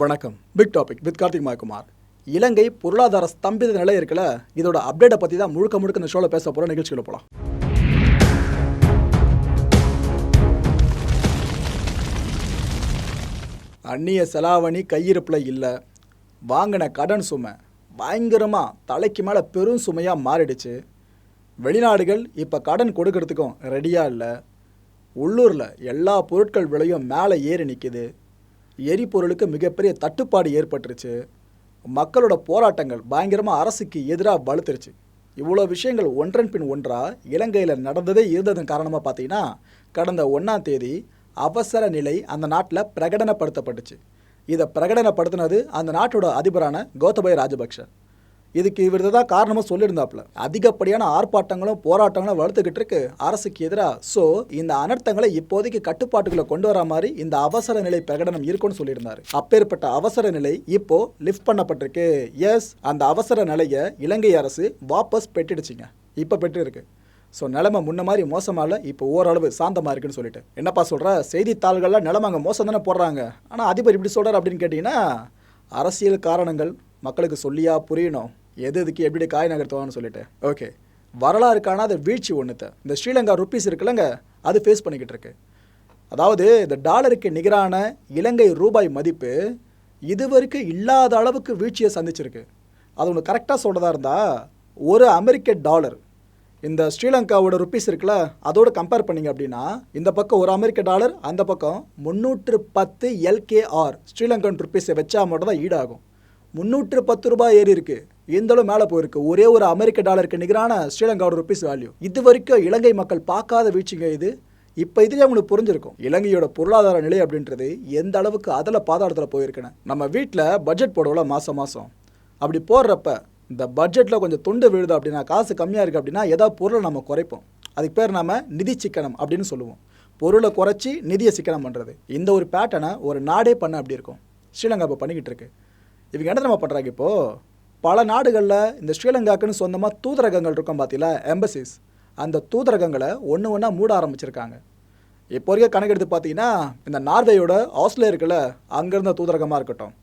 வணக்கம். Big topic with Karthik Mayakumar. இலங்கை பொருளாதார ஸ்தம்பித நிலை இருக்குல்ல இதோட அப்டேட்டை பற்றி தான் முழுக்க முழுக்க இந்த ஷோவில் பேச போகிற நிகழ்ச்சியில் போகலாம் அந்நிய செலாவணி கையிருப்பில் இல்லை. வாங்கின கடன் சுமை பயங்கரமாக தலைக்கு மேலே பெரும் சுமையாக மாறிடுச்சு. வெளிநாடுகள் இப்போ கடன் கொடுக்கறதுக்கும் ரெடியாக இல்லை. உள்ளூரில் எல்லா பொருட்கள் விலையும் மேலே ஏறி நிற்கிது எரிபொருளுக்கு மிகப்பெரிய தட்டுப்பாடு ஏற்பட்டுருச்சு. மக்களோட போராட்டங்கள் பயங்கரமாக அரசுக்கு எதிராக வலுத்துருச்சு இவ்வளோ விஷயங்கள் ஒன்றன் பின் ஒன்றாக இலங்கையில் நடந்ததே இருந்ததன் காரணமாக பார்த்தீங்கன்னா கடந்த ஒன்றாம் தேதி அவசர நிலை அந்த நாட்டில் பிரகடனப்படுத்தப்பட்டுச்சு. இதை பிரகடனப்படுத்தினது அந்த நாட்டோட அதிபரான கோத்தபய ராஜபக்ஷ. இதுக்கு இவர் தான் காரணமாக சொல்லியிருந்தாப்புல. அதிகப்படியான ஆர்ப்பாட்டங்களும் போராட்டங்களும் வளர்த்துக்கிட்டு இருக்கு அரசுக்கு எதிராக. ஸோ இந்த அனர்த்தங்களை இப்போதைக்கு கட்டுப்பாட்டுக்குள்ள கொண்டு வர மாதிரி இந்த அவசர நிலை பிரகடனம் இருக்கும்னு சொல்லியிருந்தாரு. அப்பேற்பட்ட அவசர நிலை இப்போ லிஃப்ட் பண்ணப்பட்டிருக்கு. எஸ் அந்த அவசர நிலையை இலங்கை அரசு வாபஸ் பெற்றுடுச்சிங்க. இப்போ பெற்றிருக்கு. ஸோ நிலைமை முன்ன மாதிரி மோசமாக இப்போ ஓரளவு சாந்தமாக இருக்குன்னு சொல்லிட்டு. என்னப்பா சொல்கிற செய்தித்தாள்கள்லாம் நிலைமை அங்கே மோசம் தானே போடுறாங்க. ஆனால் அதிபர் இப்படி சொல்கிறார் அப்படின்னு கேட்டிங்கன்னா அரசியல் காரணங்கள் மக்களுக்கு சொல்லியா புரியணும். எது எதுக்கு எப்படி காய் நகர்த்துவான்னு சொல்லிட்டு. ஓகே வரலாறு காணாத வீழ்ச்சி ஒன்றுத்த இந்த ஸ்ரீலங்கா ருப்பீஸ் இருக்குல்லங்க அது ஃபேஸ் பண்ணிக்கிட்டு இருக்கு. அதாவது இந்த டாலருக்கு நிகரான இலங்கை ரூபாய் மதிப்பு இதுவரைக்கும் இல்லாத அளவுக்கு வீழ்ச்சியை சந்திச்சிருக்கு. அது ஒன்று கரெக்டாக சொல்கிறதா இருந்தால் ஒரு அமெரிக்க டாலர். இந்த ஸ்ரீலங்காவோட ருப்பீஸ் இருக்குல்ல அதோட கம்பேர் பண்ணீங்க அப்படின்னா இந்த பக்கம் ஒரு அமெரிக்க டாலர் அந்த பக்கம் முந்நூற்று பத்து எல்கேஆர் ஸ்ரீலங்கன் ருப்பீஸை வச்சா மட்டும் தான் ஈடாகும். முந்நூற்று பத்து ரூபாய் ஏறி இருக்குது இந்தளவு மேலே போயிருக்கு? ஒரே ஒரு அமெரிக்க டாலருக்கு நிகரான ஸ்ரீலங்காவோட ருபீஸ் வேல்யூ இது வரைக்கும் இலங்கை மக்கள் பார்க்காத வீழ்ச்சிங்க இது. இப்போ இதுலேயே அவங்களுக்கு புரிஞ்சிருக்கும். இலங்கையோட பொருளாதார நிலை அப்படின்றது எந்த அளவுக்கு அதில் பாதாளத்தில் போயிருக்குன்னு. நம்ம வீட்டில் பட்ஜெட் போடுவோம்ல மாதம் மாதம் அப்படி போடுறப்ப இந்த பட்ஜெட்டில் கொஞ்சம் துண்டு விழுது அப்படின்னா காசு கம்மியாக இருக்குது அப்படின்னா ஏதாவது பொருளை நம்ம குறைப்போம். அதுக்கு பேர் நம்ம நிதி சிக்கனம் அப்படின்னு சொல்லுவோம். பொருளை குறைச்சி நிதியை சிக்கனம் பண்ணுறது இந்த ஒரு பேட்டனை ஒரு நாடே பண்ண அப்படி இருக்கும். ஸ்ரீலங்கா இப்போ பண்ணிக்கிட்டு இருக்கு. இவங்க என்ன நம்ம பண்ணுறாங்க இப்போது பல நாடுகளில் இந்த ஸ்ரீலங்காக்குன்னு சொந்தமாக தூதரகங்கள் இருக்கும் பார்த்தீங்களா எம்பசிஸ் அந்த தூதரகங்களை ஒன்று ஒன்றா மூட ஆரம்பிச்சிருக்காங்க. இப்போ வரைக்கும் கணக்கெடுத்து பார்த்தீங்கன்னா இந்த நார்வேயோட ஆஸ்திரேலியா இருக்குல்ல அங்கே இருந்த தூதரகமாக இருக்கட்டும்.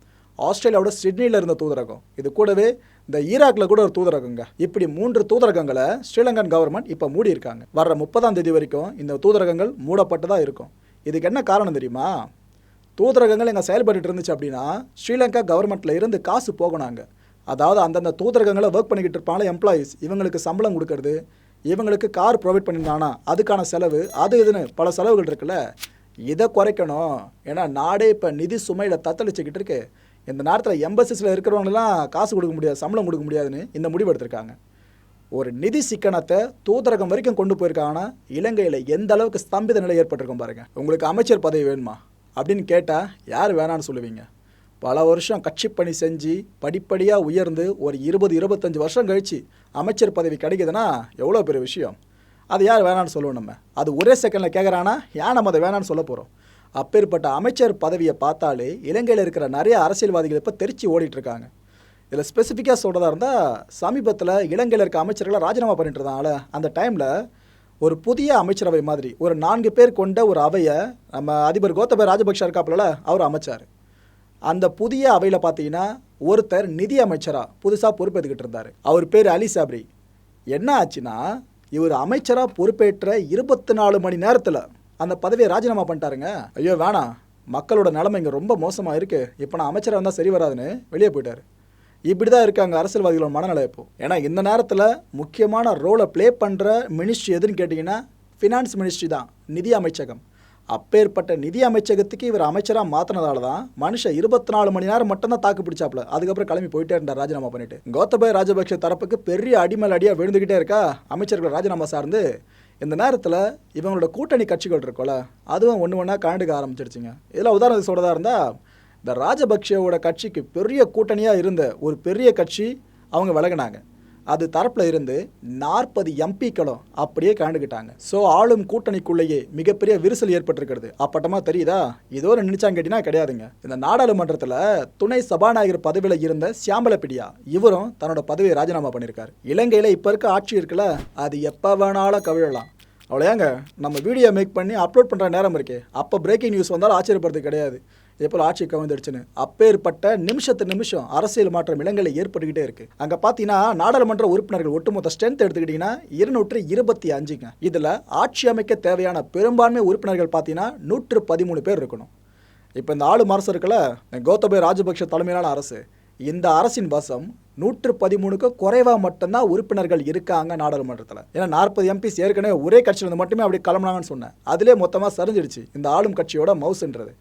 ஆஸ்திரேலியாவோட சிட்னியில் இருந்த தூதரகம். இது கூடவே இந்த ஈராக்கில் கூட ஒரு தூதரகங்க. இப்படி மூன்று தூதரகங்களை ஸ்ரீலங்கன் கவர்மெண்ட் இப்போ மூடி இருக்காங்க வர்ற முப்பதாம் தேதி வரைக்கும் இந்த தூதரகங்கள் மூடப்பட்டதாக இருக்கும். இதுக்கு என்ன காரணம் தெரியுமா? தூதரகங்கள் எங்கே செயல்பட்டு இருந்துச்சு அப்படின்னா ஸ்ரீலங்கா கவர்மெண்ட்டில் இருந்து காசு போகணாங்க அதாவது அந்தந்த தூதரகங்களை ஒர்க் பண்ணிக்கிட்டு இருப்பாங்களே எம்ப்ளாயீஸ் இவங்களுக்கு சம்பளம் கொடுக்கறது இவங்களுக்கு கார் ப்ரொவைட் பண்ணியிருந்தானா அதுக்கான செலவு அது இதுன்னு பல செலவுகள் இருக்குல்ல? இதை குறைக்கணும். ஏன்னா நாடே இப்போ நிதி சுமையில் தத்தளிச்சுக்கிட்டு இருக்கு. இந்த நேரத்தில் எம்பசிஸில் இருக்கிறவங்களாம் காசு கொடுக்க முடியாது சம்பளம் கொடுக்க முடியாதுன்னு இந்த முடிவு எடுத்திருக்காங்க. ஒரு நிதி சிக்கனத்தை தூதரகம் வரைக்கும் கொண்டு போயிருக்காங்கன்னா இலங்கையில் எந்த அளவுக்கு ஸ்தம்பித நிலை ஏற்பட்டிருக்கும் பாருங்கள் உங்களுக்கு அமைச்சர் பதவி வேணுமா? அப்படின்னு கேட்டால் யார் வேணான்னு சொல்லுவீங்க? பல வருஷம் கட்சி பணி செஞ்சு படிப்படியாக உயர்ந்து ஒரு இருபது இருபத்தஞ்சி வருஷம் கழித்து அமைச்சர் பதவி கிடைக்குதுன்னா எவ்வளோ பெரிய விஷயம்? அது யார் வேணான்னு சொல்லுவோம் நம்ம. அது ஒரே செகண்டில் கேட்குறானா ஏன் நம்ம அதை வேணான்னு சொல்ல போகிறோம் அப்பேற்பட்ட அமைச்சர் பதவியை பார்த்தாலே இலங்கையில் இருக்கிற நிறைய அரசியல்வாதிகள் இப்போ தெரிச்சு ஓடிட்டுருக்காங்க. இதில் ஸ்பெசிஃபிக்காக சொல்கிறதா இருந்தால் சமீபத்தில் இலங்கையில் இருக்க அமைச்சர்களை ராஜினாமா பண்ணிட்டு இருந்தாங்கள அந்த டைமில் ஒரு புதிய அமைச்சரவை மாதிரி ஒரு நான்கு பேர் கொண்ட ஒரு அவையை நம்ம அதிபர் கோத்தபய ராஜபக்ஷ இருக்காப்புல அவர் அமைச்சார். அந்த புதிய அவையில் பார்த்தீங்கன்னா ஒருத்தர் நிதி அமைச்சராக புதுசாக பொறுப்பேற்றுக்கிட்டு இருந்தார். அவர் பேர் அலி சாப்ரி. என்ன ஆச்சுன்னா இவர் அமைச்சராக பொறுப்பேற்ற இருபத்தி நாலு மணி நேரத்தில் அந்த பதவியை ராஜினாமா பண்ணிட்டாருங்க. ஐயோ வேணாம். மக்களோட நிலைமை இங்கே ரொம்ப மோசமாக இருக்குது இப்போ நான் அமைச்சராக இருந்தால் சரி வராதுன்னு வெளியே போயிட்டார். இப்படி தான் இருக்காங்க அரசியல்வாதிகளோட மனநிலை இப்போ. ஏன்னா இந்த நேரத்தில் முக்கியமான ரோலை ப்ளே பண்ணுற மினிஸ்ட்ரி எதுன்னு கேட்டிங்கன்னா ஃபினான்ஸ் மினிஸ்ட்ரி தான் நிதி அமைச்சகம். அப்பேற்பட்ட நிதி அமைச்சகத்துக்கு இவர் அமைச்சராக மாற்றினதால தான் மனுஷன் இருபத்தி நாலு மணி நேரம் மட்டும்தான் தாக்கு பிடிச்சாப்ல அதுக்கப்புறம் கிளம்பி போயிட்டே இருந்தார் ராஜினாமா பண்ணிட்டு. கோத்தபாய் ராஜபக்ஷ தரப்புக்கு பெரிய அடிமேல் அடியாக விழுந்துக்கிட்டே இருக்கா அமைச்சர்கள் ராஜினாமா சார்ந்து. இந்த நேரத்தில் இவங்களோட கூட்டணி கட்சிகள் இருக்கோல அதுவும் ஒன்று ஒன்றா கண்டுக்க ஆரம்பிச்சிருச்சுங்க. இதில் உதாரணத்துக்கு சொல்கிறதா இருந்தால் இந்த ராஜபக்ஷவோட கட்சிக்கு பெரிய கூட்டணியாக இருந்த ஒரு பெரிய கட்சி அவங்க விலகினாங்க. அது தரப்பில் இருந்து நாற்பது எம்பிக்களும் அப்படியே கலந்துக்கிட்டாங்க. ஸோ ஆளும் கூட்டணிக்குள்ளேயே மிகப்பெரிய விரிசல் ஏற்பட்டிருக்கிறது. அப்பட்டமாக தெரியுதா? இதோ நினைச்சாங்க கேட்டினா கிடையாதுங்க. இந்த நாடாளுமன்றத்தில் துணை சபாநாயகர் பதவியில் இருந்த சியாமலப்பிடியா இவரும் தன்னோட பதவியை ராஜினாமா பண்ணியிருக்காரு. இலங்கையில் இப்போ இருக்க ஆட்சி இருக்குல்ல அது எப்போ வேணாலும் கவிழலாம். அவ்வளோயாங்க நம்ம வீடியோ மேக் பண்ணி அப்லோட் பண்ணுற நேரம் இருக்கே. அப்போ பிரேக்கிங் நியூஸ் வந்தாலும் ஆச்சரியப்படுறது கிடையாது. எப்போ ஆட்சி கவிழ்ந்துடுச்சுன்னு. அப்பேற்பட்ட நிமிஷத்து நிமிஷம் அரசியல் மாற்றம் இலங்கையில் ஏற்பட்டுக்கிட்டே இருக்கு. அங்கே பார்த்தீங்கன்னா நாடாளுமன்ற உறுப்பினர்கள் ஒட்டுமொத்த ஸ்ட்ரென்த் எடுத்துக்கிட்டீங்கன்னா இருநூற்று இருபத்தி அஞ்சுங்க. இதில் ஆட்சி அமைக்க தேவையான பெரும்பான்மை உறுப்பினர்கள் பார்த்தீங்கன்னா நூற்று பதிமூணு பேர் இருக்கணும். இப்போ இந்த ஆளும் அரசு இருக்குல்ல கோத்தபய ராஜபக்ஷ தலைமையிலான அரசு இந்த அரசின் வசம் நூற்று பதிமூணுக்கு குறைவாக மட்டும்தான் உறுப்பினர்கள் இருக்காங்க நாடாளுமன்றத்தில். ஏன்னா நாற்பது எம்பிஸ் ஏற்கனவே ஒரே கட்சியிலிருந்து மட்டுமே அப்படி கிளம்புனாங்கன்னு சொன்னேன். அதிலே மொத்தமாக சரிஞ்சிடுச்சு. இந்த ஆளும் கட்சியோட மவுசுன்றது.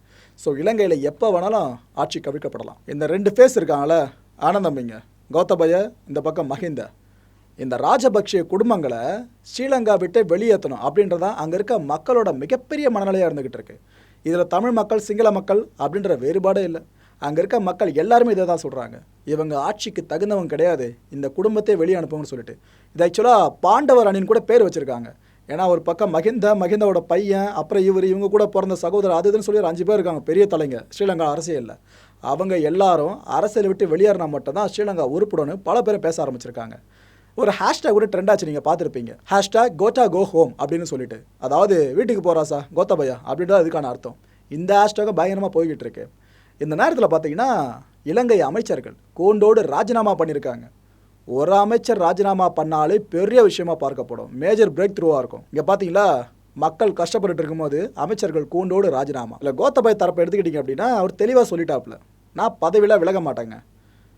ஸோ இலங்கையில் எப்போ வேணாலும் ஆட்சி கவிழ்க்கப்படலாம். இந்த ரெண்டு ஃபேஸ் இருக்காங்களே ஆனந்தம்பிங்க கௌதபய இந்த பக்கம் மஹிந்த. இந்த ராஜபக்ஷ குடும்பங்களை ஸ்ரீலங்கா விட்டு வெளியேற்றணும் அப்படின்றதான் அங்கே இருக்க மக்களோட மிகப்பெரிய மனநிலையாக இருந்துக்கிட்டு இருக்கு. இதில் தமிழ் மக்கள் சிங்கள மக்கள் அப்படின்ற வேறுபாடே இல்லை. அங்கே இருக்க மக்கள் எல்லாருமே இதை தான் சொல்கிறாங்க இவங்க ஆட்சிக்கு தகுந்தவங்க கிடையாது. இந்த குடும்பத்தை வெளியே அனுப்புங்கன்னு சொல்லிட்டு. இது ஆக்சுவலாக பாண்டவர் அணின்னு கூட பேர் வச்சுருக்காங்க. ஏன்னா ஒரு பக்கம் மகிந்த மகிந்தாவோட பையன் அப்புறம் இவர் இவங்க கூட பிறந்த சகோதரர் அது இதுன்னு சொல்லி ஒரு அஞ்சு பேர் இருக்காங்க பெரிய தலைங்க ஸ்ரீலங்கா அரசியலில். அவங்க எல்லாரும் அரசியலை விட்டு வெளியேறினா மட்டும்தான் ஸ்ரீலங்கா உருப்பிடன்னு பல பேர் பேச ஆரம்பிச்சிருக்காங்க. ஒரு ஹேஷ்டேக் கூட ட்ரெண்ட் ஆச்சு நீங்கள் பார்த்துருப்பீங்க. ஹேஷ்டேக் கோட்டா கோ ஹோம் அப்படின்னு சொல்லிட்டு. அதாவது வீட்டுக்கு போகிறாசா கோத்தபையா அப்படின்றது அதுக்கான அர்த்தம். இந்த ஹேஷ்டேக பயங்கரமாக போய்கிட்டு இருக்கு. இந்த நேரத்தில் பார்த்தீங்கன்னா இலங்கை அமைச்சர்கள் கூண்டோடு ராஜினாமா பண்ணியிருக்காங்க ஒரு அமைச்சர் ராஜினாமா பண்ணாலே பெரிய விஷயமா பார்க்கப்படும். மேஜர் பிரேக் த்ரூவாக இருக்கும். இங்கே பார்த்தீங்களா மக்கள் கஷ்டப்பட்டு இருக்கும்போது அமைச்சர்கள் கூண்டோடு ராஜினாமா. இல்லை கோத்தபாய் தரப்பை எடுத்துக்கிட்டீங்க அப்படின்னா அவர் தெளிவாக சொல்லிட்டாப்புல. நான் பதவியில் விலக மாட்டேங்க.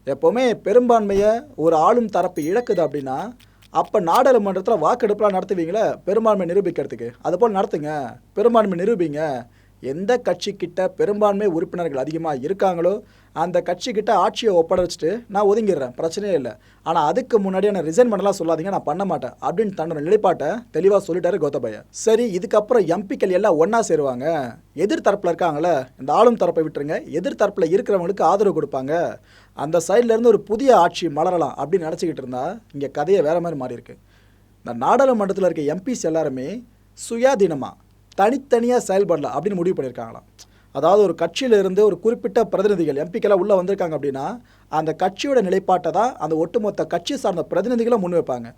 எப்போவுமே பெரும்பான்மையை ஒரு ஆளும் தரப்பு இழக்குது அப்படின்னா அப்போ நாடாளுமன்றத்தில் வாக்கெடுப்பெலாம் நடத்துவீங்களே? பெரும்பான்மை நிரூபிக்கிறதுக்கு. அதுபோல் நடத்துங்க. பெரும்பான்மை நிரூபிங்க. எந்த கட்சிக்கிட்ட பெரும்பான்மை உறுப்பினர்கள் அதிகமாக இருக்காங்களோ அந்த கட்சிக்கிட்ட ஆட்சியை ஒப்படைச்சிட்டு நான் ஒதுங்கிடுறேன். பிரச்சனையே இல்லை. ஆனால் அதுக்கு முன்னாடி நான் ரிசைன் பண்ணலாம் சொல்லாதீங்க நான் பண்ண மாட்டேன் அப்படின்னு தன்னோட நிலைப்பாட்டை தெளிவாக சொல்லிட்டாரு கோத்தபய. சரி இதுக்கப்புறம் எம்பிக்கள் எல்லாம் ஒன்றா சேருவாங்க? எதிர்த்தரப்பில் இருக்காங்களே இந்த ஆளும் தரப்பை விட்டுருங்க. எதிர்த்தரப்பில் இருக்கிறவங்களுக்கு ஆதரவு கொடுப்பாங்க. அந்த சைட்லேருந்து ஒரு புதிய ஆட்சி மலரலாம் அப்படின்னு நினச்சிக்கிட்டு இருந்தா இங்கே கதையை வேற மாதிரி மாறி இருக்கு இந்த நாடாளுமன்றத்தில் இருக்க எம்பிஸ் எல்லாருமே சுயாதீனமாக தனித்தனியாக செயல்படலாம் அப்படின்னு முடிவு பண்ணியிருக்காங்களாம். அதாவது ஒரு கட்சியில இருந்து ஒரு குறிப்பிட்ட பிரதிநிதிகள் எம்பிக்கெல்லாம் உள்ளே வந்திருக்காங்க அப்படின்னா அந்த கட்சியோட நிலைப்பாட்டை தான் அந்த ஒட்டுமொத்த கட்சி சார்ந்த பிரதிநிதிகளும் முன் வைப்பாங்க.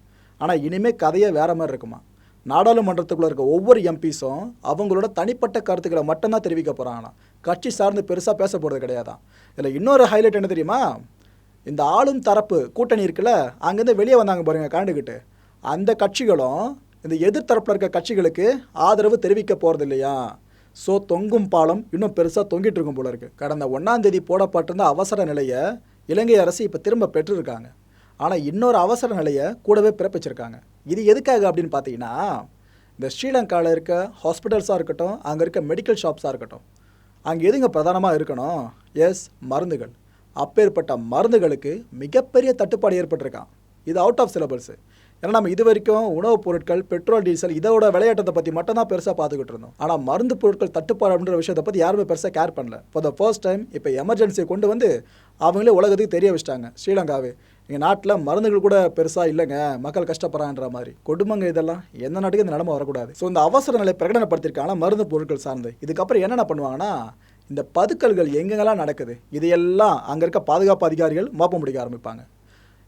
ஆனால் இனிமேல் கதையே வேறு மாதிரி இருக்குமா? நாடாளுமன்றத்துக்குள்ளே இருக்க ஒவ்வொரு எம்பிஸும் அவங்களோட தனிப்பட்ட கருத்துக்களை மட்டும்தான் தெரிவிக்க போகிறாங்களாம் கட்சி சார்ந்து பெருசாக பேச போகிறது கிடையாதான் இதில் இன்னொரு ஹைலைட் என்ன தெரியுமா? இந்த ஆளும் தரப்பு கூட்டணி இருக்குல்ல அங்கேருந்து வெளியே வந்தாங்க பாருங்க கலந்துக்கிட்டு அந்த கட்சிகளும் இந்த எதிர்த்தரப்பில் இருக்க கட்சிகளுக்கு ஆதரவு தெரிவிக்க போகிறது இல்லையா ஸோ தொங்கும் பாலம் இன்னும் பெருசாக தொங்கிட்டு இருக்கும் போல இருக்குது கடந்த ஒன்றாந்தேதி போடப்பட்டிருந்த அவசர நிலையை இலங்கை அரசு இப்போ திரும்ப பெற்றிருக்காங்க. ஆனால் இன்னொரு அவசர நிலையை கூடவே பிறப்பிச்சிருக்காங்க. இது எதுக்காக அப்படின்னு பார்த்தீங்கன்னா இந்த ஸ்ரீலங்காவில் இருக்க ஹாஸ்பிட்டல்ஸாக இருக்கட்டும் அங்கே இருக்க மெடிக்கல் ஷாப்ஸாக இருக்கட்டும். அங்கே எதுங்க பிரதானமாக இருக்கணும்? எஸ் மருந்துகள். அப்பேற்பட்ட மருந்துகளுக்கு மிகப்பெரிய தட்டுப்பாடு ஏற்பட்டிருக்கான். இது அவுட் ஆஃப் சிலபஸ் ஏன்னா நம்ம இது வரைக்கும் உணவுப் பொருட்கள் பெட்ரோல் டீசல் இதோட விளையாட்டத்தை பற்றி மட்டும் தான் பெருசாக பார்த்துக்கிட்டு இருந்தோம். ஆனால் மருந்து பொருட்கள் தட்டுப்பாடு அப்படின்ற விஷயத்தை பற்றி யாருமே பெருசாக கேர் பண்ணல. ஃபார் த ஃபர்ஸ்ட் டைம் இப்போ எமர்ஜென்சியை கொண்டு வந்து அவங்களே உலகத்துக்கு தெரிய வச்சிட்டாங்க. ஸ்ரீலங்காவே. எங்கள் நாட்டில் மருந்துகள் கூட பெருசாக இல்லைங்க. மக்கள் கஷ்டப்படுறான்ற மாதிரி. கொடுமைங்க இதெல்லாம். எந்த நாட்டுக்கு இந்த நிலமை வரக்கூடாது. ஸோ இந்த அவசர நிலை பிரகடனப்படுத்தியிருக்காங்க மருந்து பொருட்கள் சார்ந்து. இதுக்கப்புறம் என்னென்ன பண்ணுவாங்கன்னா இந்த பதுக்கல்கள் எங்கெங்கெல்லாம் நடக்குது இதையெல்லாம் அங்கே இருக்க பாதுகாப்பு அதிகாரிகள் மோப்பம் பிடிக்க ஆரம்பிப்பாங்க.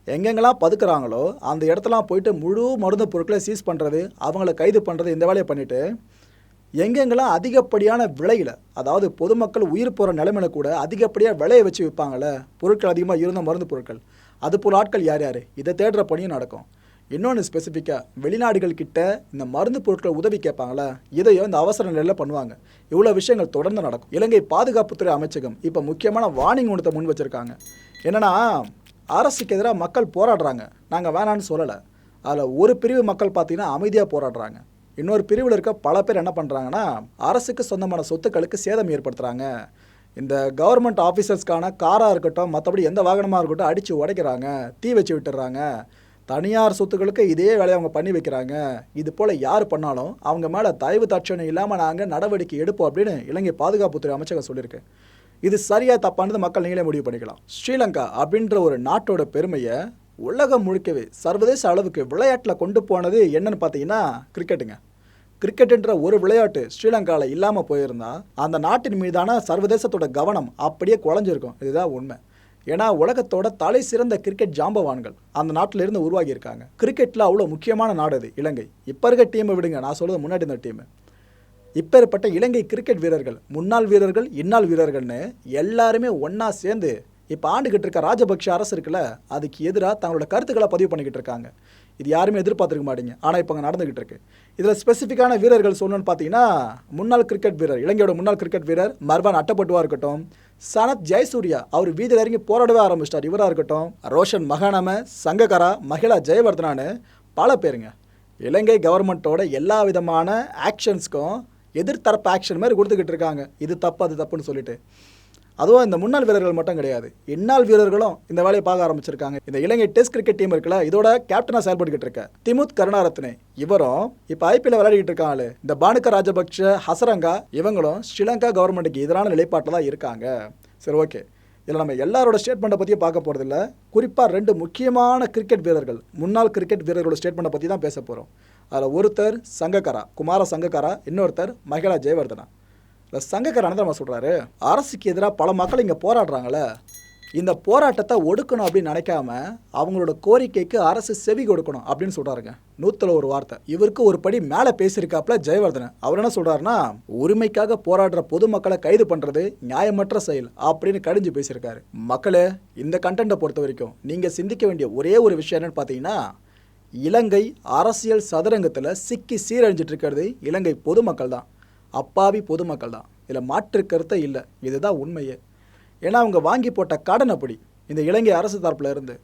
எங்கெங்கெல்லாம் பதுக்குறாங்களோ அந்த இடத்தெல்லாம் போயிட்டு முழு மருந்து பொருட்களை சீஸ் பண்ணுறது அவங்கள கைது பண்ணுறது இந்த வேலையை பண்ணிவிட்டு எங்கெங்கெல்லாம் அதிகப்படியான விலையில் அதாவது பொதுமக்கள் உயிர் போகிற நிலைமையில கூட அதிகப்படியாக விலையை வச்சு விற்பாங்கள்ல பொருட்கள் அதிகமாக இருந்த மருந்து பொருட்கள். அது போல் ஆட்கள் யார் யார்? இதை தேடுற பணியும் நடக்கும். இன்னொன்று ஸ்பெசிஃபிக்காக வெளிநாடுகள் கிட்ட இந்த மருந்து பொருட்களை உதவி கேட்பாங்களா இதையும் இந்த அவசர நிலையில் பண்ணுவாங்க. இவ்வளோ விஷயங்கள் தொடர்ந்து நடக்கும். இலங்கை பாதுகாப்புத்துறை அமைச்சகம் இப்போ முக்கியமான வார்னிங் ஒன்றத்தை முன் வச்சுருக்காங்க. என்னென்னா அரசுக்கு எதிராக மக்கள் போராடுறாங்க. நாங்கள் வேணான்னு சொல்லலை. அதில் ஒரு பிரிவு மக்கள் பார்த்தீங்கன்னா அமைதியாக போராடுறாங்க. இன்னொரு பிரிவில் இருக்க பல பேர் என்ன பண்ணுறாங்கன்னா அரசுக்கு சொந்தமான சொத்துக்களுக்கு சேதம் ஏற்படுத்துகிறாங்க இந்த கவர்மெண்ட் ஆஃபீஸர்ஸ்க்கான காராக இருக்கட்டும் மற்றபடி எந்த வாகனமாக இருக்கட்டும் அடித்து உடைக்கிறாங்க தீ வச்சு விட்டுறாங்க. தனியார் சொத்துக்களுக்கு இதே வேலையை அவங்க பண்ணி வைக்கிறாங்க. இது போல் யார் பண்ணாலும் அவங்க மேலே தயவு தட்சணை இல்லாமல் நாங்கள் நடவடிக்கை எடுப்போம் அப்படின்னு இலங்கை பாதுகாப்புத்துறை அமைச்சகம் சொல்லியிருக்கு. இது சரியா தப்பானது மக்கள் நீங்களே முடிவு பண்ணிக்கலாம். ஸ்ரீலங்கா அப்படின்ற ஒரு நாட்டோட பெருமையை உலகம் முழுக்கவே சர்வதேச அளவுக்கு விளையாட்டில் கொண்டு போனது என்னன்னு பார்த்தீங்கன்னா கிரிக்கெட்டுங்க. கிரிக்கெட்டுன்ற ஒரு விளையாட்டு ஸ்ரீலங்காவில் இல்லாமல் போயிருந்தா அந்த நாட்டின் மீதான சர்வதேசத்தோட கவனம் அப்படியே குறைஞ்சிருக்கும் இதுதான் உண்மை. ஏன்னா உலகத்தோட தலை சிறந்த கிரிக்கெட் ஜாம்பவான்கள் அந்த நாட்டில இருந்து உருவாகி இருக்காங்க கிரிக்கெட்டில் அவ்வளோ முக்கியமான நாடு அது இலங்கை. இப்போ இருக்க டீமை விடுங்க நான் சொல்கிறது முன்னாடி இருந்த டீமு இப்பேற்பட்ட இலங்கை கிரிக்கெட் வீரர்கள் முன்னாள் வீரர்கள் இன்னாள் வீரர்கள்னு எல்லாருமே ஒன்றா சேர்ந்து இப்போ ஆண்டுகிட்டு இருக்க ராஜபக்ஷ அரசு இருக்குல்ல அதுக்கு எதிராக தங்களோட கருத்துக்களை பதிவு பண்ணிக்கிட்டு இருக்காங்க. இது யாருமே எதிர்பார்த்துருக்க மாட்டீங்க. ஆனால் இப்போ அங்கே நடந்துகிட்டு இருக்கு. இதில் ஸ்பெசிஃபிக்கான வீரர்கள் சொல்லணும்னு பார்த்தீங்கன்னா முன்னாள் கிரிக்கெட் வீரர் இலங்கையோட முன்னாள் கிரிக்கெட் வீரர் மர்வான் அட்டப்பட்டுவா இருக்கட்டும் சனத் ஜெயசூர்யா அவர் வீதியில் இறங்கி போராடவே ஆரம்பிச்சிட்டார். இவராக இருக்கட்டும் ரோஷன் மகானம சங்ககரா மகிழா ஜெயவர்தனான்னு பல பேருங்க. இலங்கை கவர்மெண்ட்டோட எல்லா விதமான ஆக்ஷன்ஸ்க்கும் எதிர்த்தரப்பு ஆக்ஷன் மாதிரி கொடுத்துக்கிட்டு இருக்காங்க. இது தப்பு அது தப்புன்னு சொல்லிட்டு. அதுவும் இந்த முன்னாள் வீரர்கள் மட்டும் கிடையாது. இந்நாள் வீரர்களும் இந்த வேலையை பார்க்க ஆரம்பிச்சிருக்காங்க. இந்த இலங்கை டெஸ்ட் கிரிக்கெட் டீம் இருக்குல்ல இதோட கேப்டனாக செயல்பட்டுக்கிட்டு இருக்க. திமுத் கருணாரத்னே. இவரும் இப்போ ஐபிஎல் விளையாடிட்டு இருக்காங்களே. இந்த பானுக்க ராஜபக்ஷ ஹசரங்கா இவங்களும் ஸ்ரீலங்கா கவர்மெண்ட்டுக்கு எதிரான நிலைப்பாட்டில் தான் இருக்காங்க. சரி ஓகே இதில் நம்ம எல்லாரோட ஸ்டேட்மெண்ட்டை பற்றியும் பார்க்க போகிறதில்ல குறிப்பாக ரெண்டு முக்கியமான கிரிக்கெட் வீரர்கள் முன்னாள் கிரிக்கெட் வீரர்களோட ஸ்டேட்மெண்ட்டை பற்றி தான் பேச போகிறோம் அதில் ஒருத்தர் சங்கக்காரா குமார சங்கக்காரா இன்னொருத்தர் மகிழா ஜெயவர்தனா. இல்லை சங்கக்காரன் நம்ம சொல்கிறாரு அரசுக்கு எதிராக பல மக்கள் இங்கே போராடுறாங்களே இந்த போராட்டத்தை ஒடுக்கணும் அப்படின்னு நினைக்காம அவங்களோட கோரிக்கைக்கு அரசு செவி கொடுக்கணும் அப்படின்னு சொல்கிறாருங்க நூற்றில் ஒரு வார்த்தை. இவருக்கு ஒரு படி மேலே பேசியிருக்காப்புல ஜெயவர்தனன் அவர் என்ன சொல்கிறாருன்னா உரிமைக்காக போராடுற பொதுமக்களை கைது பண்ணுறது நியாயமற்ற செயல் அப்படின்னு கடிஞ்சு பேசியிருக்காரு. மக்களே இந்த கண்டென்ட்டை பொறுத்த வரைக்கும் நீங்கள் சிந்திக்க வேண்டிய ஒரே ஒரு விஷயம் என்னன்னு பார்த்தீங்கன்னா இலங்கை அரசியல் சதுரங்கத்தில் சிக்கி சீரழிஞ்சிட்டு இருக்கிறது இலங்கை பொதுமக்கள் தான் அப்பாவி பொதுமக்கள் தான் இதில் மாற்று கருத்தே இல்லை. இதுதான் உண்மையே. ஏன்னா அவங்க வாங்கி போட்ட கடன் அப்படி. இந்த இலங்கை அரசு தரப்பில் இருந்து.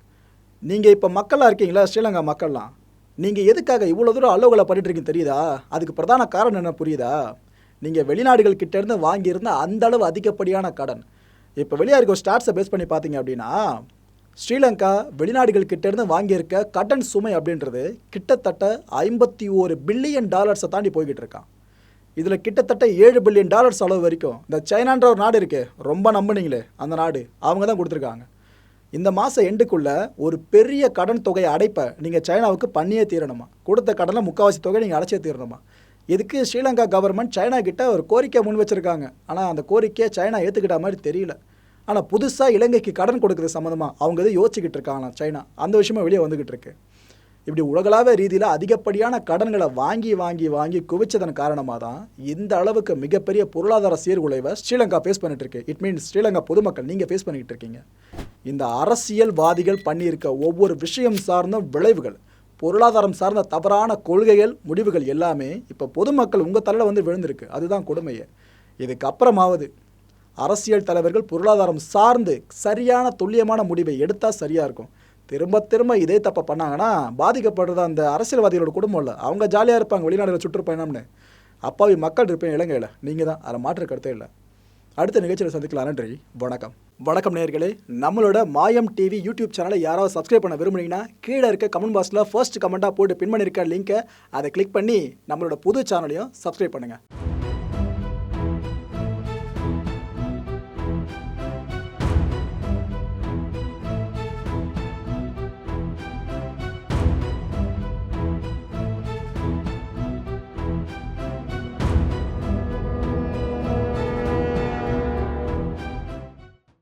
நீங்கள் இப்போ மக்களாக இருக்கீங்களா? ஸ்ரீலங்கா மக்கள்லாம். நீங்கள் எதுக்காக இவ்வளோ தூரம் அலுவலை பண்ணிட்டு இருக்கீங்க தெரியுதா? அதுக்கு பிரதான காரணம் என்ன புரியுதா? நீங்கள் வெளிநாடுகள் கிட்டேருந்து வாங்கியிருந்த அந்த அளவு அதிகப்படியான கடன். இப்போ வெளியாக இருக்க ஸ்டாட்ஸை பேஸ் பண்ணி பார்த்தீங்க அப்படின்னா ஸ்ரீலங்கா வெளிநாடுகள் கிட்டேருந்து வாங்கியிருக்க கடன் சுமை அப்படின்றது கிட்டத்தட்ட ஐம்பத்தி ஒரு பில்லியன் டாலர்ஸை தாண்டி போய்கிட்டு இருக்கான். இதில் கிட்டத்தட்ட ஏழு பில்லியன் டாலர்ஸ் அளவு வரைக்கும் இந்த சைனான்ற ஒரு நாடு இருக்கே ரொம்ப நம்புனீங்களே அந்த நாடு அவங்க தான் கொடுத்துருக்காங்க. இந்த மாதம் எண்டுக்குள்ளே ஒரு பெரிய கடன் தொகையை அடைப்பை நீங்கள் சைனாவுக்கு பண்ணியே தீரணுமா? கொடுத்த கடனில் முக்கால்வாசி தொகை நீங்கள் அடைச்சே தீரணுமா? இதுக்கு ஸ்ரீலங்கா கவர்மெண்ட் சைனா கிட்ட ஒரு கோரிக்கை முன் வச்சிருக்காங்க. ஆனால் அந்த கோரிக்கையை சைனா ஏற்றுக்கிட்ட மாதிரி தெரியல. ஆனால் புதுசாக இலங்கைக்கு கடன் கொடுக்குறது சம்மந்தமாக அவங்க எதுவும் யோசிச்சுக்கிட்டு இருக்காங்களாம் சைனா. அந்த விஷயமா வெளியே வந்துக்கிட்டு இருக்கு. இப்படி உலகளாவிய ரீதியில் அதிகப்படியான கடன்களை வாங்கி வாங்கி வாங்கி குவிச்சதன் காரணமாக தான் இந்த அளவுக்கு மிகப்பெரிய பொருளாதார சீர்குலைவை ஸ்ரீலங்கா ஃபேஸ் பண்ணிட்டு இருக்கு. இட் மீன்ஸ் ஸ்ரீலங்கா பொதுமக்கள் நீங்கள் ஃபேஸ் பண்ணிக்கிட்டு இருக்கீங்க. இந்த அரசியல்வாதிகள் பண்ணியிருக்க ஒவ்வொரு விஷயம் சார்ந்த விளைவுகள் பொருளாதாரம் சார்ந்த தவறான கொள்கைகள் முடிவுகள் எல்லாமே இப்போ பொதுமக்கள் உங்கள் தலையில் வந்து விழுந்திருக்கு. அதுதான் கொடுமையே. இதுக்கப்புறமாவது அரசியல் தலைவர்கள் பொருளாதாரம் சார்ந்து சரியான துல்லியமான முடிவை எடுத்தால் சரியாக இருக்கும். திரும்ப திரும்ப இதே தப்பை பண்ணாங்கன்னா பாதிக்கப்படுறது அந்த அரசியல்வாதிகளோட குடும்பம் இல்லை. அவங்க ஜாலியாக இருப்பாங்க வெளிநாடுகள் சுற்றுப்பயணம்னு. அப்பாவி மக்கள் இருப்பேன் இலங்கையில். நீங்கள் தான். அதில் மாற்று கருத்தே இல்லை. அடுத்த நிகழ்ச்சியில் சந்திக்கலாம். நன்றி. வணக்கம். வணக்கம் நேர்களே நம்மளோட மாயம் டிவி யூடியூப் சேனலை யாராவது சப்ஸ்கிரைப் பண்ண விரும்புனீங்கன்னா கீழே இருக்க கமெண்ட் பாக்ஸில் ஃபர்ஸ்ட் கமெண்ட்டாக போட்டு பின் பண்ணியிருக்க லிங்க்கை அதை கிளிக் பண்ணி நம்மளோட புது சேனலையும் சப்ஸ்கிரைப் பண்ணுங்கள்